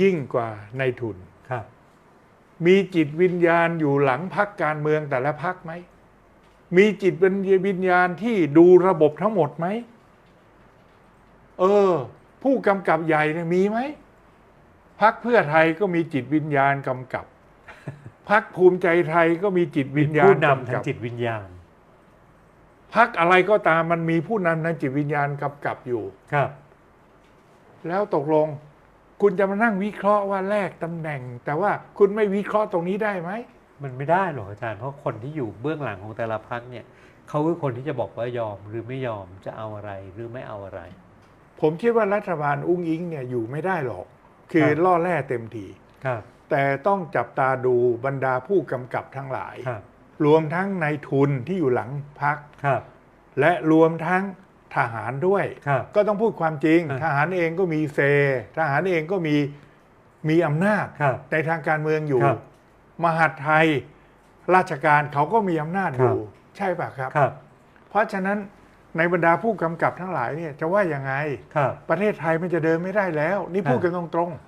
ยิ่งกว่าในทุนครับ มีจิตวิญญาณอยู่หลังพักการเมืองแต่ละพักไหม มีจิตวิญญาณที่ดูระบบทั้งหมดไหม เออ ผู้กำกับใหญ่เนี่ยมีไหมพักเพื่อไทยก็มีจิตวิญญาณกำกับพักภูมิใจไทยก็มีจิตวิญญาณผู้นำกำทางกับจิตวิญญาณพักอะไรก็ตามมันมีผู้นำทางจิตวิญญาณกำกับอยู่ครับ แล้วตกลง คุณจะมานั่งวิเคราะห์ว่าแลกตำแหน่ง แต่ว่าคุณไม่วิเคราะห์ตรงนี้ได้ไหมมันไม่ได้หรอกอาจารย์เพราะคนที่อยู่เบื้องหลังของแต่ละพักเนี่ยเขาคือคนที่จะบอกว่ายอมหรือไม่ยอมจะเอาอะไรหรือไม่เอาอะไร ผมคิดว่ารัฐบาลอุ้งอิงเนี่ยอยู่ไม่ได้หรอก คือครับล่อแร่เต็มทีครับ แต่ต้องจับตาดูบรรดาผู้กำกับทั้งหลาย ครับ รวมทั้งในายทุนที่อยู่หลังพัก ครับ และรวมทั้ง ทหารด้วย ครับ ก็ต้องพูดความจริง อ่า ทหารเองก็มีเซ ทหารเองก็มีมีอำนาจ ครับ ในทางการเมืองอยู่ ครับมหาดไทย ราชการเขาก็มีอำนาจอยู่ครับใช่ปะครับ ครับเพราะฉะนั้นในบรรดาผู้กำกับทั้งหลายเนี่ยจะว่ายังไง ครับ ประเทศไทยมันจะเดินไม่ได้แล้ว นี่พูดกันตรง